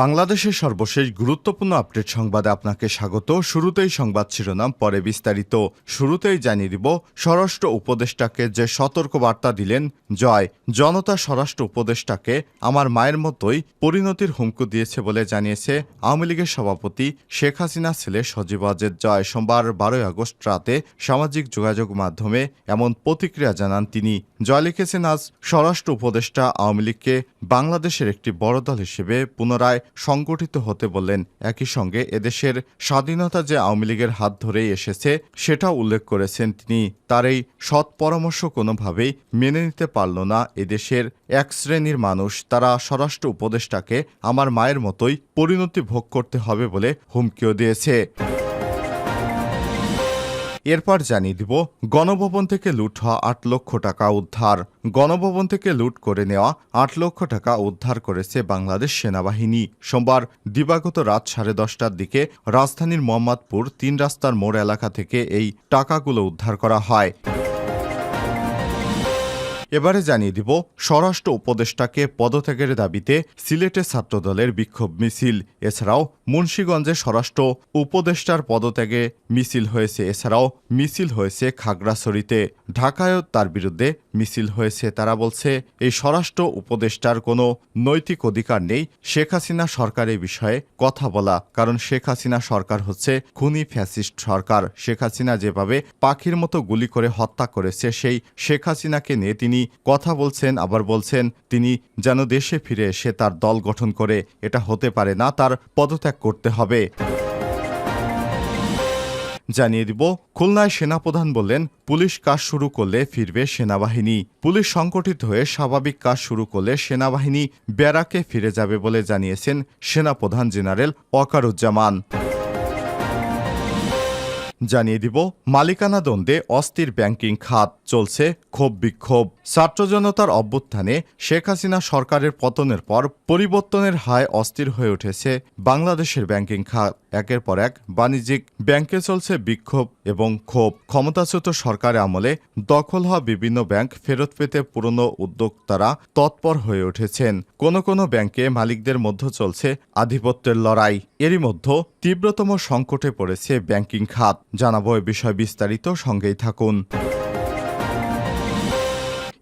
বাংলাদেশের সর্বশেষ গুরুত্বপূর্ণ আপডেট সংবাদে আপনাকে স্বাগত। শুরুতেই সংবাদ শিরোনাম, পরে বিস্তারিত। শুরুতেই জানিয়ে দিব, স্বরাষ্ট্র উপদেষ্টাকে যে সতর্ক বার্তা দিলেন, জয়। জনতা স্বরাষ্ট্র উপদেষ্টাকে আমার মায়ের মতোই পরিণতির হুমকু দিয়েছে বলে জানিয়েছে আওয়ামী লীগের সভাপতি শেখ হাসিনা ছেলে সজীব ওয়াজেদ জয়। সোমবার বারোই আগস্ট রাতে সামাজিক যোগাযোগ মাধ্যমে এমন প্রতিক্রিয়া জানান তিনি। জয় লিখেছেন আজ, স্বরাষ্ট্র উপদেষ্টা আওয়ামী লীগকে বাংলাদেশের একটি বড় দল হিসেবে পুনরায় সংগঠিত হতে বললেন। একই সঙ্গে এদেশের স্বাধীনতা যে আওয়ামী লীগের হাত ধরেই এসেছে সেটা উল্লেখ করেছেন তিনি। তার এই সৎ পরামর্শ কোনোভাবেই মেনে নিতে পারল না এদেশের এক শ্রেণির মানুষ। তারা স্বরাষ্ট্র উপদেষ্টাকে আমার মায়ের মতোই পরিণতি ভোগ করতে হবে বলে হুমকিও দিয়েছে। এরপর জানিয়ে দিব, গণভবন থেকে লুট হওয়া আট লক্ষ টাকা উদ্ধার। গণভবন থেকে লুট করে নেওয়া আট লক্ষ টাকা উদ্ধার করেছে বাংলাদেশ সেনাবাহিনী। সোমবার দিবাগত রাত সাড়ে দশটার দিকে রাজধানীর মোহাম্মদপুর তিন রাস্তার মোড় এলাকা থেকে এই টাকাগুলো উদ্ধার করা হয়। এবারে জানিয়ে দিব, স্বরাষ্ট্র উপদেষ্টাকে পদত্যাগের দাবিতে সিলেটে ছাত্রদলের বিক্ষোভ মিছিল। এছাড়াও মুন্সীগঞ্জে স্বরাষ্ট্র উপদেষ্টার পদত্যাগে মিছিল হয়েছে। এছাড়াও মিছিল হয়েছে খাগড়াছড়িতে। ঢাকায়ও তার বিরুদ্ধে মিছিল হয়েছে। তারা বলছে, এই স্বরাষ্ট্র উপদেষ্টার কোনো নৈতিক অধিকার নেই। শেখ হাসিনা সরকারের বিষয়ে কথা বলা, কারণ শেখ হাসিনা সরকার হচ্ছে খুনি ফ্যাসিস্ট সরকার। শেখ হাসিনা যেভাবে পাখির মতো গুলি করে হত্যা করেছে, সেই শেখ হাসিনাকে নিয়ে তিনি কথা বলছেন, আবার বলছেন, তিনি যেন দেশে ফিরে এসে তার দল গঠন করে। এটা হতে পারে না, তার পদত্যাগ করতে হবে। জানিয়ে দিব, খুলনায় সেনাপ্রধান বললেন, পুলিশ কাজ শুরু করলে ফিরবে সেনাবাহিনী। পুলিশ সংগঠিত হয়ে স্বাভাবিক কাজ শুরু করলে সেনাবাহিনী ব্যারাকে ফিরে যাবে বলে জানিয়েছেন সেনাপ্রধান জেনারেল ওয়াকারুজ্জামান। জানিয়ে দিব, মালিকানা দ্বন্দ্বে অস্থির ব্যাংকিং খাত চলছে ক্ষোভ বিক্ষোভ। ছাত্র জনতার অভ্যুত্থানে শেখ হাসিনা সরকারের পতনের পর পরিবর্তনের হায় অস্থির হয়ে উঠেছে বাংলাদেশের ব্যাংকিং খাত। একের পর এক বাণিজ্যিক ব্যাংকে চলছে বিক্ষোভ এবং ক্ষোভ। ক্ষমতাচ্যুত সরকারের আমলে দখল হওয়া বিভিন্ন ব্যাংক ফেরত পেতে পুরনো উদ্যোক্তারা তৎপর হয়ে উঠেছেন। কোনো কোনো ব্যাংকে মালিকদের মধ্যে চলছে আধিপত্যের লড়াই। এরই মধ্যে তীব্রতম সংকটে পড়েছে ব্যাংকিং খাত। জানাব এ বিষয় বিস্তারিত সঙ্গেই থাকুন।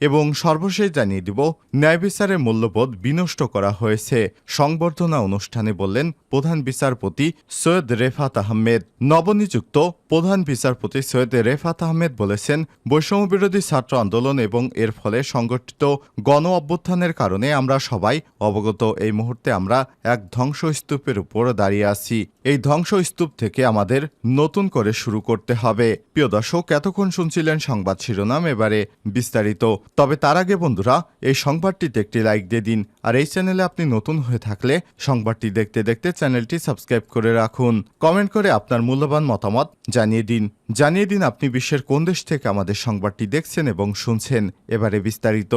এবং সর্বশেষ জানিয়ে দিব ন্যায় বিচারের মূল্যবোধ বিনষ্ট করা হয়েছে, সংবর্ধনা অনুষ্ঠানে বললেন প্রধান বিচারপতি সৈয়দ রেফাত আহমেদ। নবনিযুক্ত প্রধান বিচারপতি সৈয়দ রেফাত আহমেদ বলেছেন বৈষম্য বিরোধী ছাত্র আন্দোলন এবং এর ফলে সংগঠিত গণ অভ্যুত্থানের কারণে আমরা সবাই অবগত। এই মুহূর্তে আমরা এক ধ্বংসস্তূপের উপর দাঁড়িয়ে আছি। এই ধ্বংসস্তূপ থেকে আমাদের নতুন করে শুরু করতে হবে। প্রিয় দর্শক, এতক্ষণ শুনছিলেন সংবাদ শিরোনাম, এবারে বিস্তারিত। তবে তার আগে বন্ধুরা, এই সংবাদটিতে একটি লাইক দিয়ে দিন। আর এই চ্যানেলে আপনি নতুন হয়ে থাকলে সংবাদটি দেখতে দেখতে চ্যানেলটি সাবস্ক্রাইব করে রাখুন। কমেন্ট করে আপনার মূল্যবান মতামত জানিয়ে দিন। জানিয়ে দিন আপনি বিশ্বের কোন দেশ থেকে আমাদের সংবাদটি দেখছেন এবং শুনছেন। এবারে বিস্তারিত।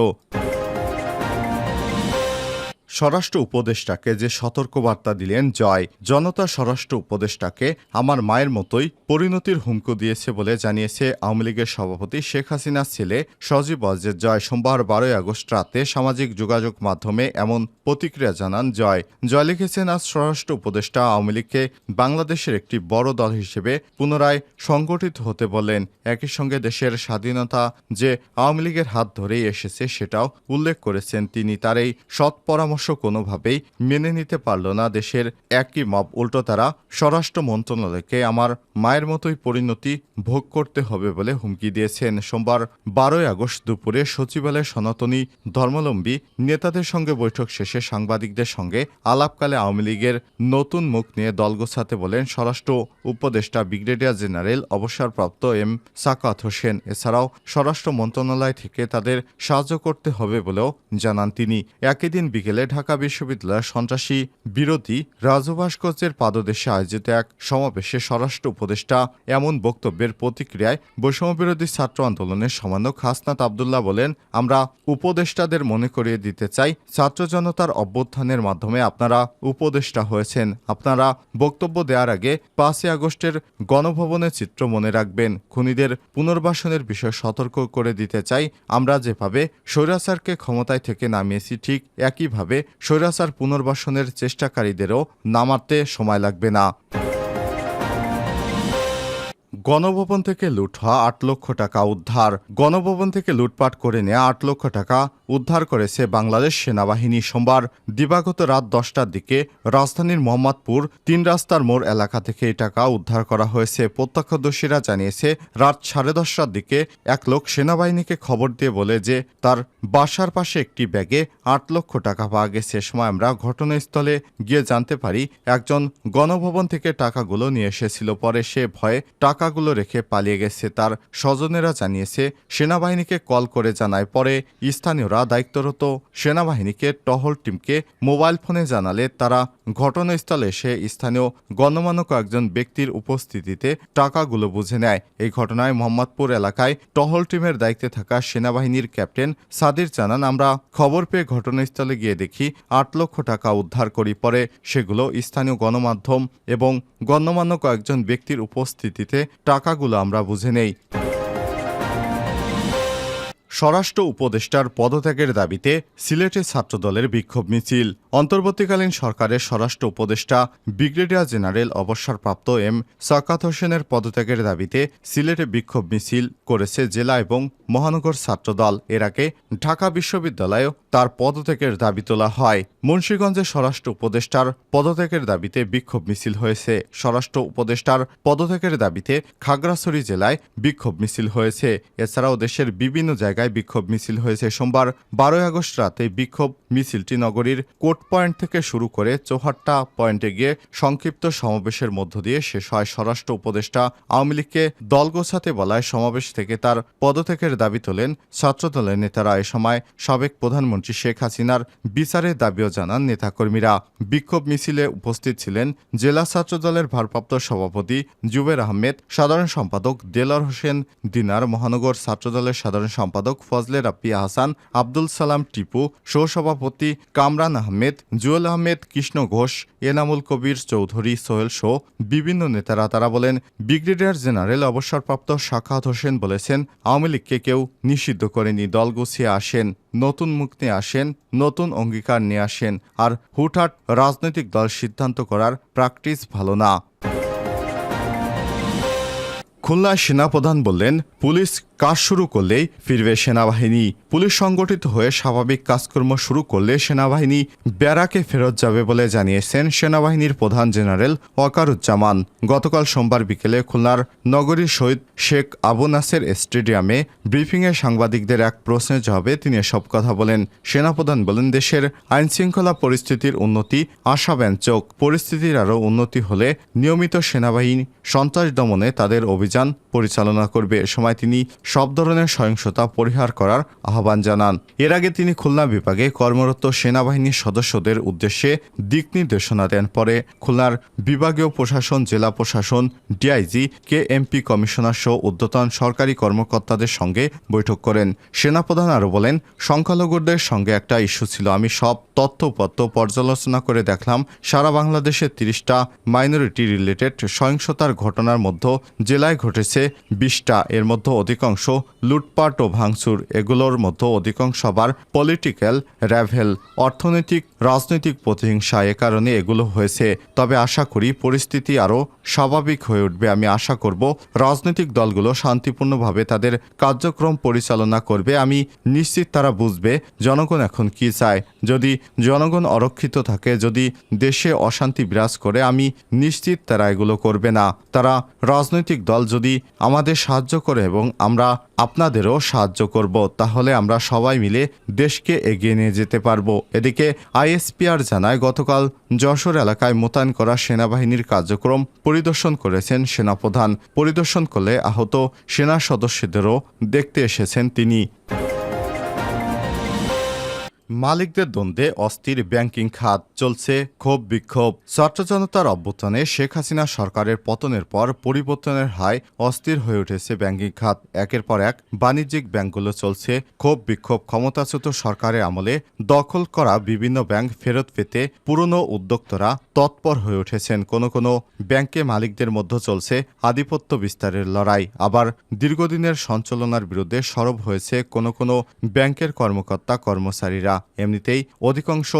স্বরাষ্ট্র উপদেষ্টাকে যে সতর্কবার্তা দিলেন, জয়, জনতা স্বরাষ্ট্র উপদেষ্টাকে আমার মায়ের মতোই পরিণতির হুমকো দিয়েছে বলে জানিয়েছে আওয়ামী লীগের সভাপতি শেখ হাসিনার ছেলে সজীব অজের জয় সোমবার বারোই আগস্ট রাতে সামাজিক যোগাযোগ মাধ্যমে এমন প্রতিক্রিয়া জানান জয়। জয় লিখেছেন, আজ স্বরাষ্ট্র উপদেষ্টা আওয়ামী লীগকে বাংলাদেশের একটি বড় দল হিসেবে পুনরায় সংগঠিত হতে বলেন একই সঙ্গে দেশের স্বাধীনতা যে আওয়ামী লীগের হাত ধরেই এসেছে সেটাও উল্লেখ করেছেন তিনি। তার এই সৎ পরামর্শ কোনোভাবেই মেনে নিতে পারল না দেশের একই মব উল্টো তারা স্বরাষ্ট্র মন্ত্রণালয়কে আমার মায়ের মতোই পরিণতি ভোগ করতে হবে বলে হুমকি দিয়েছেন। সোমবার বারোই আগস্ট দুপুরে সচিবালয়ে সনাতনী ধর্মাবলম্বী নেতাদের সঙ্গে বৈঠক শেষে সাংবাদিকদের সঙ্গে আলাপকালে আওয়ামী লীগের নতুন মুখ নিয়ে দল গোছাতে বলেন স্বরাষ্ট্র উপদেষ্টা ব্রিগেডিয়ার জেনারেল অবসরপ্রাপ্ত এম সাকাত হোসেন। এছাড়াও স্বরাষ্ট্র মন্ত্রণালয় থেকে তাদের সাহায্য করতে হবে বলেও জানান তিনি। একই দিন বিকেলে ঢাকা বিশ্ববিদ্যালয়ের সন্ত্রাসী বিরোধী রাজু ভাস্কর্যের পাদদেশে আয়োজিত এক সমাবেশে স্বরাষ্ট্র উপদেষ্টা এমন বক্তব্যের প্রতিক্রিয়ায় বৈষম্যবিরোধী ছাত্র আন্দোলনের সমানক হাসনাত আবদুল্লাহ বলেন, আমরা উপদেষ্টাদের মনে করিয়ে দিতে চাই। ছাত্র জনতার অভ্যুত্থানের মাধ্যমে আপনারা উপদেষ্টা হয়েছেন। আপনারা বক্তব্য দেওয়ার আগে পাঁচই আগস্টের গণভবনের চিত্র মনে রাখবেন। খুনিদের পুনর্বাসনের বিষয়ে সতর্ক করে দিতে চাই। আমরা যেভাবে স্বৈরাচারকে ক্ষমতায় থেকে নামিয়েছি, ঠিক একইভাবে স্বৈরাচার পুনর্বাসনের চেষ্টাকারীদেরও নামাতে সময় লাগবে না। গণভবন থেকে লুট হওয়া আট লক্ষ টাকা উদ্ধার। গণভবন থেকে লুটপাট করে নেওয়া আট লক্ষ টাকা উদ্ধার করেছে বাংলাদেশ সেনাবাহিনী সোমবার। দিবাগত রাত দশটার দিকে রাজধানীর মোহাম্মদপুর তিন রাস্তার মোড় এলাকা থেকে এই টাকা উদ্ধার করা হয়েছে। প্রত্যক্ষদর্শীরা জানিয়েছে, রাত সাড়ে দশটার দিকে এক লোক সেনাবাহিনীকে খবর দিয়ে বলে যে, তার বাসার পাশে একটি ব্যাগে আট লক্ষ টাকা পাওয়া গেছে। সময় আমরা ঘটনাস্থলে গিয়ে জানতে পারি, একজন গণভবন থেকে টাকাগুলো নিয়ে এসেছিল। পরে সে ভয়ে টাকাগুলো রেখে পালিয়ে গেছে তার স্বজনেরা জানিয়েছে, সেনাবাহিনীকে কল করে জানায় পরে স্থানীয়রা দায়িত্বরত সেনাবাহিনীকে টহল টিমকে মোবাইল ফোনে জানালে তারা ঘটনাস্থলে এসে স্থানীয় গণমান্য কয়েকজন ব্যক্তির উপস্থিতিতে টাকাগুলো বুঝে নেয়। এই ঘটনায় মোহাম্মদপুর এলাকায় টহল টিমের দায়িত্বে থাকা সেনাবাহিনীর ক্যাপ্টেন সাদির জানান, আমরা খবর পেয়ে ঘটনাস্থলে গিয়ে দেখি আট লক্ষ টাকা উদ্ধার করি। পরে সেগুলো স্থানীয় গণমাধ্যম এবং গণ্যমান্য কয়েকজন ব্যক্তির উপস্থিতিতে টাকাগুলো আমরা বুঝে নেই। স্বরাষ্ট্র উপদেষ্টার পদত্যাগের দাবিতে সিলেটে ছাত্রদলের বিক্ষোভ মিছিল। অন্তর্বর্তীকালীন সরকারের স্বরাষ্ট্র উপদেষ্টা, ব্রিগেডিয়ার জেনারেল অবসরপ্রাপ্ত এম সাকাত হোসেনের পদত্যাগের দাবিতে সিলেটে বিক্ষোভ মিছিল করেছে জেলা এবং মহানগর ছাত্রদল। এর আগে ঢাকা বিশ্ববিদ্যালয়েও তার পদত্যাগের দাবি তোলা হয়। মুন্সীগঞ্জে স্বরাষ্ট্র উপদেষ্টার পদত্যাগের দাবিতে বিক্ষোভ মিছিল হয়েছে। স্বরাষ্ট্র উপদেষ্টার পদত্যাগের দাবিতে খাগড়াছড়ি জেলায় বিক্ষোভ মিছিল হয়েছে। এছাড়াও দেশের বিভিন্ন জায়গায় বিক্ষোভ মিছিল হয়েছে। সোমবার বারোই আগস্ট রাতে বিক্ষোভ মিছিলটি নগরীর কোর্ট পয়েন্ট থেকে শুরু করে চৌহাট্টা পয়েন্টে গিয়ে সংক্ষিপ্ত সমাবেশের মধ্য দিয়ে শেষ হয়। স্বরাষ্ট্র উপদেষ্টা আওয়ামী লীগকে দল গোছাতে বলায় সমাবেশ থেকে তার পদত্যাগের দাবি তোলেন ছাত্রদলের নেতারা। এ সময় সাবেক প্রধানমন্ত্রী শেখ হাসিনার বিচারের দাবিও জানান নেতাকর্মীরা। বিক্ষোভ মিছিলে উপস্থিত ছিলেন জেলা ছাত্রদলের ভারপ্রাপ্ত সভাপতি জুবের আহমেদ, সাধারণ সম্পাদক দেলার হোসেন, দিনার মহানগর ছাত্রদলের সাধারণ সম্পাদক ফজলে রাপ্পিয়া হাসান আব্দুল সালাম টিপু, সহসভাপতি কামরান আহমেদ, জুয়েল আহমেদ কৃষ্ণ ঘোষ, এনামুল কবির চৌধুরী সোহেল শো বিভিন্ন নেতারা। তারা বলেন, ব্রিগেডিয়ার জেনারেল অবসরপ্রাপ্ত শাখাত হোসেন বলেছেন, আওয়ামী লীগকে কেউ নিষিদ্ধ করেনি, দল গুছিয়ে আসেন, নতুন মুখ নিয়ে আসেন, নতুন অঙ্গীকার নিয়ে আসেন, আর হুটহাট রাজনৈতিক দল সিদ্ধান্ত করার প্র্যাকটিস ভালো না। খুলনায় সেনাপ্রধান বললেন, পুলিশ কাজ শুরু করলেই ফিরবে সেনাবাহিনী। পুলিশ সংগঠিত হয়ে স্বাভাবিক কাজকর্ম শুরু করলে সেনাবাহিনী ব্যারাকে ফেরত যাবে বলে জানিয়েছেন সেনাবাহিনীর প্রধান জেনারেল ওয়াকারুজ্জামান। গতকাল সোমবার বিকেলে খুলনার নগরী শহীদ শেখ আবু নাসের স্টেডিয়ামে ব্রিফিংয়ে সাংবাদিকদের এক প্রশ্নের জবাবে তিনি এসব কথা বলেন। সেনাপ্রধান বলেন, দেশের আইনশৃঙ্খলা পরিস্থিতির উন্নতি আশাব্যঞ্জক পরিস্থিতির আরও উন্নতি হলে নিয়মিত সেনাবাহিনী সন্ত্রাস দমনে তাদের অভিযান পরিচালনা করবে। সময় তিনি সব ধরনের সহিংসতা পরিহার করার আহ্বান জানান। এর আগে তিনি খুলনা বিভাগে কর্মরত সেনাবাহিনীর সদস্যদের উদ্দেশ্যে দিক নির্দেশনা দেন। পরে খুলনার বিভাগীয় প্রশাসন, জেলা প্রশাসন, ডিআইজি কে এমপি কমিশনার সহ উদ্যতন সরকারি কর্মকর্তাদের সঙ্গে বৈঠক করেন। সেনাপ্রধান আরও বলেন, সংখ্যালঘুদের সঙ্গে একটা ইস্যু ছিল। আমি সব তথ্যপত্র পর্যালোচনা করে দেখলাম, সারা বাংলাদেশে তিরিশটা মাইনরিটি রিলেটেড সহিংসতার ঘটনার মধ্যে জেলায় ঘটেছে বিশটা। এর মধ্যে অধিকাংশ লুটপাট ও ভাঙচুর এগুলোর মতো অধিকাংশ আবার পলিটিক্যাল র্যাভেল অর্থনৈতিক, রাজনৈতিক প্রতিহিংসা এ কারণে এগুলো হয়েছে। তবে আশা করি পরিস্থিতি আরও স্বাভাবিক হয়ে উঠবে, আমি আশা করব। রাজনৈতিক দলগুলো শান্তিপূর্ণভাবে তাদের কার্যক্রম পরিচালনা করবে। আমি নিশ্চিত তারা বুঝবে জনগণ এখন কি চায়। যদি জনগণ অরক্ষিত থাকে, যদি দেশে অশান্তি বিরাজ করে, আমি নিশ্চিত তারা এগুলো করবে না। তারা রাজনৈতিক দল যদি আমাদের সাহায্য করে এবং আমরা আপনাদেরও সাহায্য করব, তাহলে আমরা সবাই মিলে দেশকে এগিয়ে নিয়ে যেতে পারব। এদিকে আইএসপিআর জানায়, গতকাল যশোর এলাকায় মোতায়েন করা সেনাবাহিনীর কার্যক্রম পরিদর্শন করেছেন সেনাপ্রধান। পরিদর্শন করলে আহত সেনা সদস্যদেরও দেখতে এসেছেন তিনি। মালিকদের দ্বন্দ্বে অস্থির ব্যাংকিং খাত চলছে, ক্ষোভ বিক্ষোভ। ছাত্র জনতার অভ্যুত্থানে শেখ হাসিনা সরকারের পতনের পর পরিবর্তনের হায় অস্থির হয়ে উঠেছে ব্যাংকিং খাত। একের পর এক বাণিজ্যিক ব্যাংকগুলো চলছে, ক্ষোভ বিক্ষোভ ক্ষমতাচ্যুত সরকারের আমলে দখল করা বিভিন্ন ব্যাংক ফেরত পেতে পুরনো উদ্যোক্তরা তৎপর হয়ে উঠেছেন। কোনো কোনো ব্যাংকে মালিকদের মধ্যে চলছে আধিপত্য বিস্তারের লড়াই। আবার দীর্ঘদিনের সঞ্চালনার বিরুদ্ধে সরব হয়েছে কোনো কোনো ব্যাংকের কর্মকর্তা, কর্মচারীরা। এমনিতেই অধিকাংশ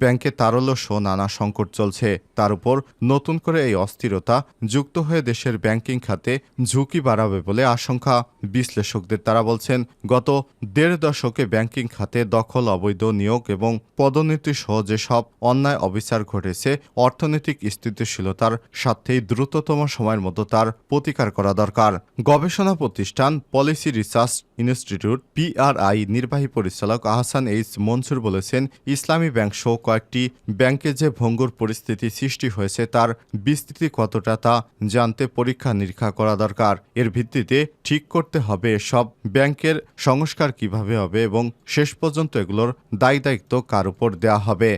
ব্যাংকে তারল্য সহ নানা সংকট চলছে। তার উপর নতুন করে এই অস্থিরতা যুক্ত হয়ে দেশের ব্যাংকিং খাতে ঝুঁকি বাড়াবে বলে আশঙ্কা বিশ্লেষকদের তারা বলছেন, গত দেড় দশকে ব্যাংকিং খাতে দখল, অবৈধ নিয়োগ এবং পদোন্নতি সহ যেসব অন্যায় অবিচার ঘটেছে, অর্থনৈতিক স্থিতিশীলতার সাথেই দ্রুততম সময়ের মতো তার প্রতিকার করা দরকার। গবেষণা প্রতিষ্ঠান পলিসি রিসার্চ ইনস্টিটিউট পিআরআই নির্বাহী পরিচালক আহসান এইচ মনসুর বলেছেন, ইসলামী ব্যাংক সহ কয়েকটি ব্যাংকে যে ভঙ্গুর পরিস্থিতি সৃষ্টি হয়েছে, তার বিস্তৃতি কতটা তা জানতে পরীক্ষা নিরীক্ষা করা দরকার। এর ভিত্তিতে ঠিক করতে হবে, সব ব্যাংকের সংস্কার কীভাবে হবে এবং শেষ পর্যন্ত এগুলোর দায় দায়িত্ব কার উপর দেওয়া হবে?